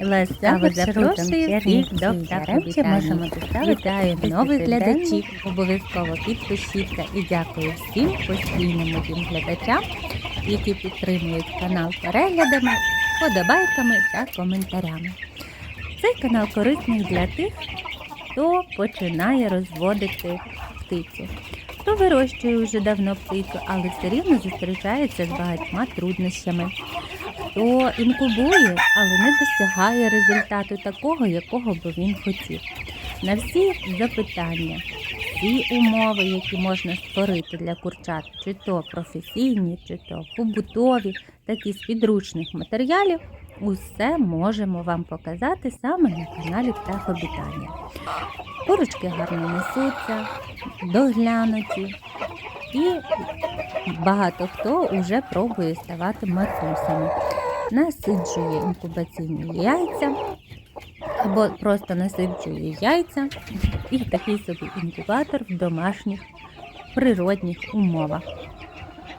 Ласкаво запрошую всіх до Яремче можемо доставити Вітаю нових глядачів. Обов'язково підпишіться і дякую всім постійним моїм глядачам, які підтримують канал переглядами, подобайками та коментарями. Цей канал корисний для тих, хто починає розводити птицю. Хто вирощує вже давно птицю, але все рівно зустрічається з багатьма труднощами. Хто інкубує, але не досягає результату такого, якого би він хотів. На всі запитання, всі умови, які можна створити для курчат, чи то професійні, чи то побутові, такі з підручних матеріалів, усе можемо вам показати саме на каналі Птахобітання. Курочки гарно несуться, доглянуті, і багато хто вже пробує ставати матусами. Насиджує інкубаційні яйця або просто насиджує яйця і такий собі інкубатор в домашніх природних умовах.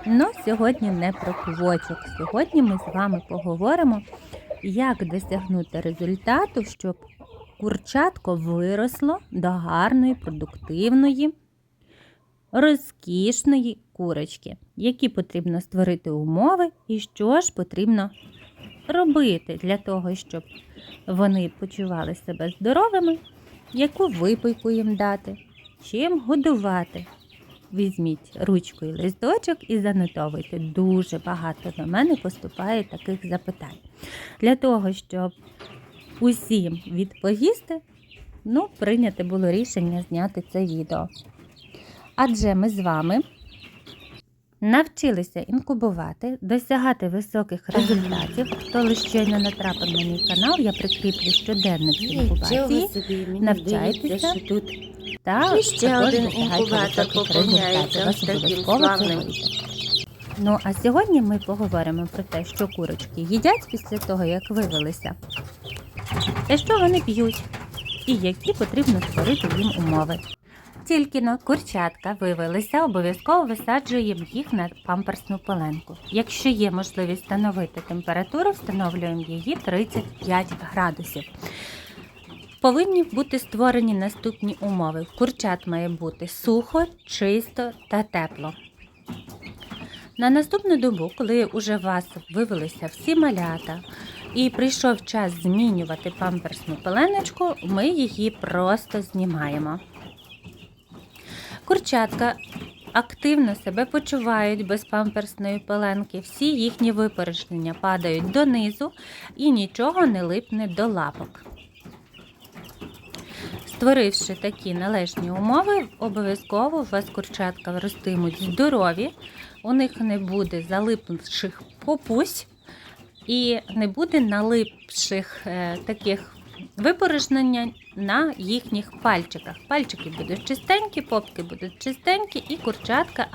Ну, сьогодні не про квочок. Сьогодні ми з вами поговоримо, як досягнути результату, щоб курчатко виросло до гарної, продуктивної, розкішної курочки, які потрібно створити умови і що ж потрібно робити для того, щоб вони почували себе здоровими, яку випийку їм дати, чим годувати. Візьміть ручку і листочок і занотовуйте. Дуже багато до мене поступає таких запитань. Для того, щоб усім відповісти, ну, прийняте було рішення зняти це відео. Адже ми з вами навчилися інкубувати, досягати високих результатів. Хто лише щойно натрапив на мій канал, я прикріплю щоденник інкубації навчайтеся. тут та ще один інкубатор поповняється ось таким славним. Ну а сьогодні ми поговоримо про те, що курочки їдять після того, як вивелися, та що вони п'ють, і які потрібно створити їм умови. Тільки но курчатка вивелися, обов'язково висаджуємо їх на памперсну пеленку. Якщо є можливість встановити температуру, встановлюємо її 35 градусів. Повинні бути створені наступні умови. Курчат має бути сухо, чисто та тепло. На наступну добу, коли уже у вас вивелися всі малята, і прийшов час змінювати памперсну пеленочку, ми її просто знімаємо. Курчатка активно себе почувають без памперсної пеленки. Всі їхні випорожнення падають донизу і нічого не липне до лапок. Створивши такі належні умови, обов'язково у вас курчатка ростимуть здорові, у них не буде залипших попусь і не буде налипших е, таких випорожнення на їхніх пальчиках. Пальчики будуть чистенькі, попки будуть чистенькі, і курчатка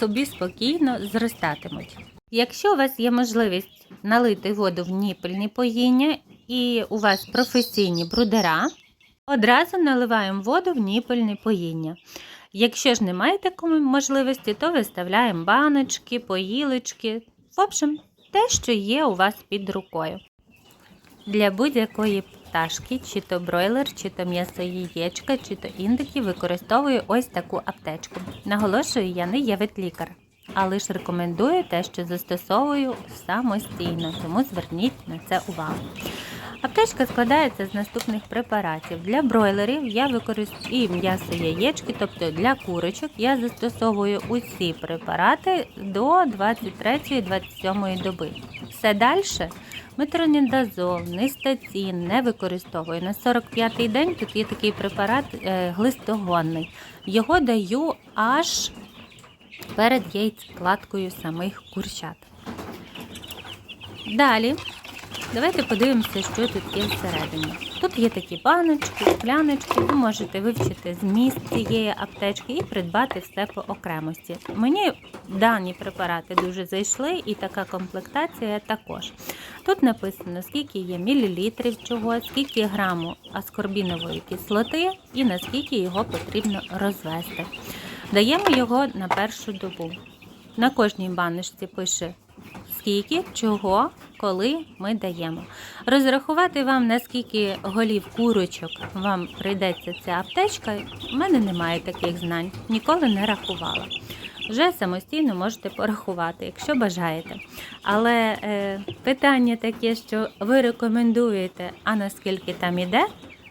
собі спокійно зростатимуть. Якщо у вас є можливість налити воду в ніпельні поїння і у вас професійні брудера, одразу наливаємо воду в ніпельне поїння. Якщо ж немає такої можливості, то виставляємо баночки, поїлочки. В общем, те, що є у вас під рукою. Для будь-якої пташки, чи то бройлер, чи то м'ясо яєчка, чи то індики, використовую ось таку аптечку. Наголошую, я не є ветлікар, а лише рекомендую те, що застосовую самостійно, тому зверніть на це увагу. Аптечка складається з наступних препаратів. Для бройлерів я використовую м'ясо яєчки, тобто для курочок я застосовую усі препарати до 23-27 доби. Все далі метронідазол, нистацін не використовую. На 45-й день тут є такий препарат е, глистогонний. Його даю аж перед яйцекладкою самих курчат. Далі Давайте подивимося, що тут є всередині. Тут є такі баночки, скляночки. Ви можете вивчити зміст цієї аптечки і придбати все по окремості. Мені дані препарати дуже зайшли, і така комплектація також. Тут написано, скільки є мілілітрів чого, скільки граму аскорбінової кислоти і наскільки його потрібно розвести. Даємо його на першу добу. На кожній баночці пише скільки, чого, коли ми даємо. Розрахувати вам, наскільки голів курочок вам прийдеться ця аптечка, в мене немає таких знань, ніколи не рахувала. Вже самостійно можете порахувати, якщо бажаєте. Але е, питання таке, що ви рекомендуєте, а наскільки там іде,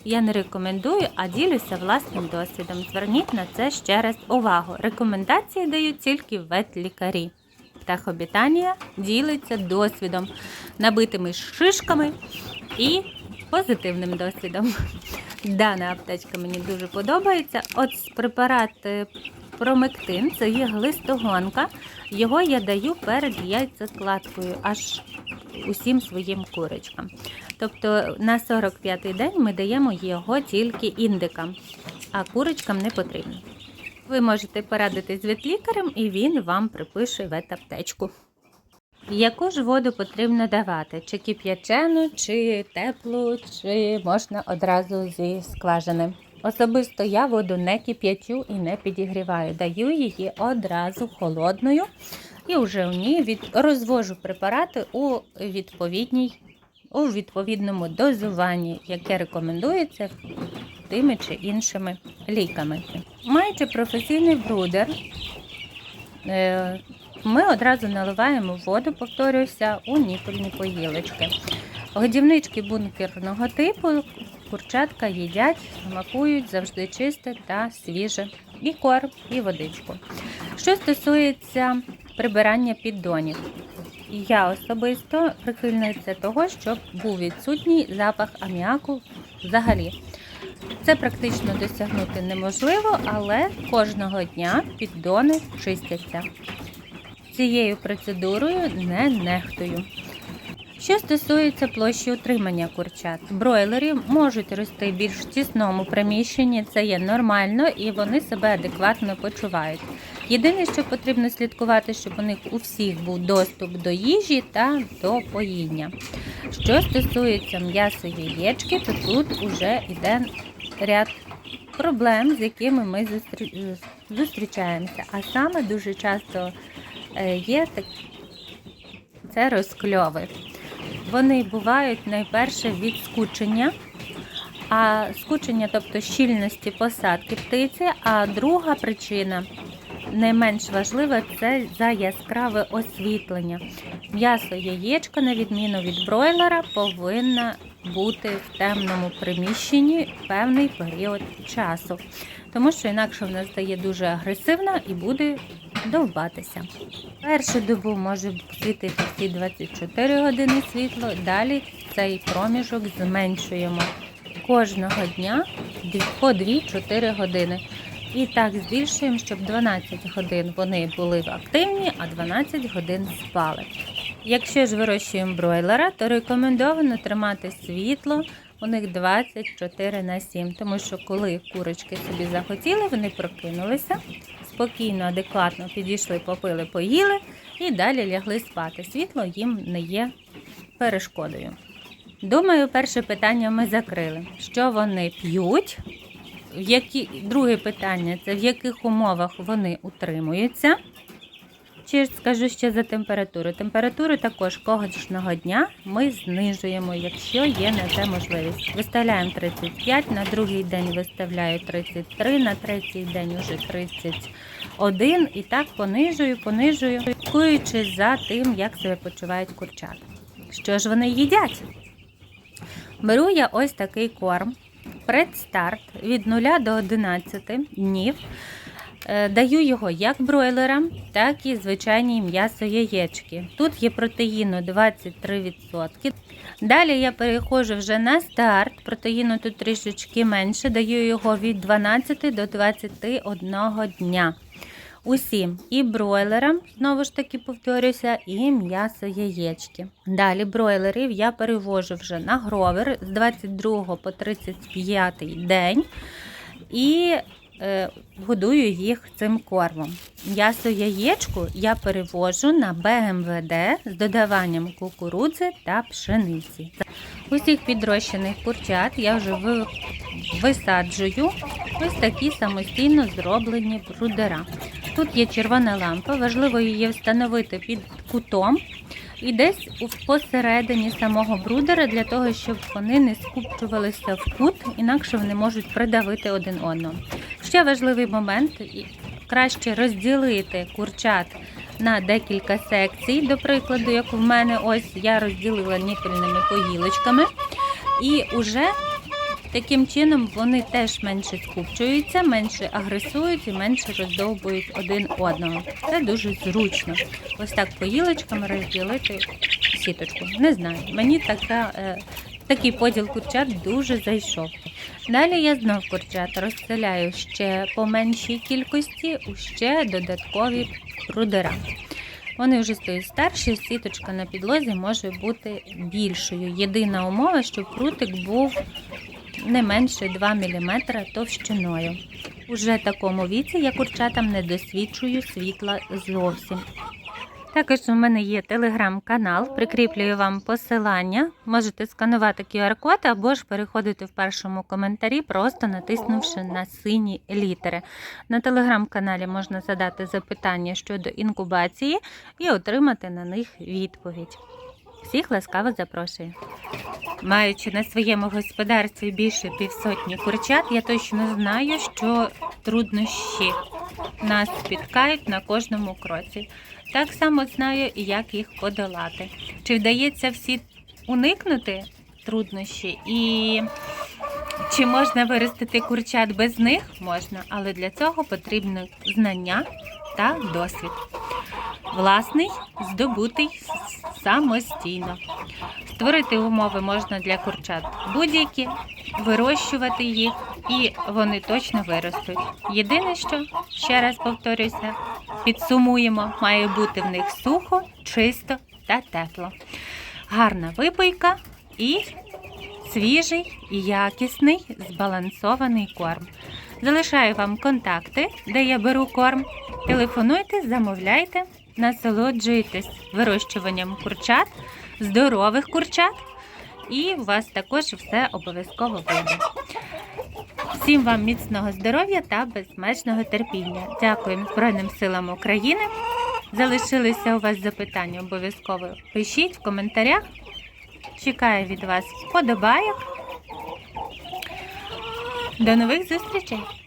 я не рекомендую, а ділюся власним досвідом. Зверніть на це ще раз увагу. Рекомендації дають тільки ветлікарі. Птахобітанія ділиться досвідом, набитими шишками і позитивним досвідом. Дана аптечка мені дуже подобається. От препарат е, промектин це є глистогонка. Його я даю перед яйцекладкою аж усім своїм курочкам. Тобто на 45-й день ми даємо його тільки індикам, а курочкам не потрібно. Ви можете порадитись з ветлікарем і він вам припише ветаптечку. Яку ж воду потрібно давати? Чи кип'ячену, чи теплу, чи можна одразу зі скважини? Особисто я воду не кип'ячу і не підігріваю. Даю її одразу холодною і вже в ній від... розвожу препарати у відповідній у відповідному дозуванні, яке рекомендується тими чи іншими ліками. Маючи професійний брудер, е, ми одразу наливаємо воду, повторюся, у ніпельні поїлочки. Годівнички бункерного типу курчатка їдять, смакують завжди чисте та свіже. І корм, і водичку. Що стосується прибирання піддонів, я особисто прихильниця того, щоб був відсутній запах аміаку взагалі. Це практично досягнути неможливо, але кожного дня піддони чистяться. Цією процедурою не нехтую. Що стосується площі утримання курчат, бройлери можуть рости більш в тісному приміщенні, це є нормально і вони себе адекватно почувають. Єдине, що потрібно слідкувати, щоб у них у всіх був доступ до їжі та до поїння. Що стосується м'яса яєчки, то тут уже йде ряд проблем, з якими ми зустрічаємося. А саме дуже часто е, є так... це розкльови. Вони бувають найперше від скучення, а скучення, тобто щільності посадки птиці. А друга причина, не менш важлива, це за яскраве освітлення. М'ясо яєчка, на відміну від бройлера, повинна бути в темному приміщенні певний період часу, тому що інакше вона стає дуже агресивна і буде довбатися. Першу добу може світити всі 24 години світло, далі цей проміжок зменшуємо кожного дня по 2-4 години. І так збільшуємо, щоб 12 годин вони були активні, а 12 годин спали. Якщо ж вирощуємо бройлера, то рекомендовано тримати світло у них 24 на 7, тому що коли курочки собі захотіли, вони прокинулися, спокійно, адекватно підійшли, попили, поїли і далі лягли спати. Світло їм не є перешкодою. Думаю, перше питання ми закрили. Що вони п'ють? В які... Друге питання це в яких умовах вони утримуються. Чи скажу ще за температуру. Температуру також кожного дня ми знижуємо, якщо є на це можливість. Виставляємо 35, на другий день виставляю 33, на третій день уже 31 і так понижую, понижую, слідкуючи за тим, як себе почувають курчата. Що ж вони їдять? Беру я ось такий корм. Предстарт від 0 до 11 днів. Е, Даю його як бройлерам, так і звичайній м'ясо яєчки. Тут є протеїну 23%. Далі я переходжу вже на старт. Протеїну тут трішечки менше, даю його від 12 до 21 дня. Усім і бройлерам, знову ж таки повторюся, і м'ясо яєчки. Далі бройлерів я перевожу вже на гровер з 22 по 35 день. І е, годую їх цим кормом. М'ясо яєчку я перевожу на БМВД з додаванням кукурудзи та пшениці. Усіх підрощених курчат я вже висаджую ось такі самостійно зроблені брудера. Тут є червона лампа, важливо її встановити під кутом і десь посередині самого брудера для того, щоб вони не скупчувалися в кут, інакше вони можуть придавити один одного. Ще важливий момент краще розділити курчат на декілька секцій. До прикладу, як в мене, ось я розділила ніпельними поїлочками. І уже таким чином вони теж менше скупчуються, менше агресують і менше роздовбують один одного. Це дуже зручно. Ось так поїлочками розділити сіточку. Не знаю, мені така, е, такий поділ курчат дуже зайшов. Далі я знов курчат розселяю ще по меншій кількості у ще додаткові прудера. Вони вже стають старші, сіточка на підлозі може бути більшою. Єдина умова, щоб прутик був не менше 2 мм товщиною. Уже такому віці я курчатам не досвідчую світла зовсім. Також у мене є телеграм-канал, прикріплюю вам посилання. Можете сканувати QR-код або ж переходити в першому коментарі, просто натиснувши на сині літери. На телеграм-каналі можна задати запитання щодо інкубації і отримати на них відповідь. Всіх ласкаво запрошую. Маючи на своєму господарстві більше півсотні курчат, я точно знаю, що труднощі нас спіткають на кожному кроці. Так само знаю як їх подолати. Чи вдається всі уникнути труднощі і чи можна виростити курчат без них? Можна, але для цього потрібно знання та досвід. Власний, здобутий самостійно. Створити умови можна для курчат будь-які, вирощувати їх, і вони точно виростуть. Єдине, що ще раз повторюся, підсумуємо, має бути в них сухо, чисто та тепло. Гарна випийка і свіжий якісний збалансований корм. Залишаю вам контакти, де я беру корм. Телефонуйте, замовляйте, насолоджуйтесь вирощуванням курчат, здорових курчат, і у вас також все обов'язково вийде. Всім вам міцного здоров'я та безмежного терпіння. Дякуємо Збройним силам України. Залишилися у вас запитання, обов'язково пишіть в коментарях. Чекаю від вас вподобайок. До нових зустрічей!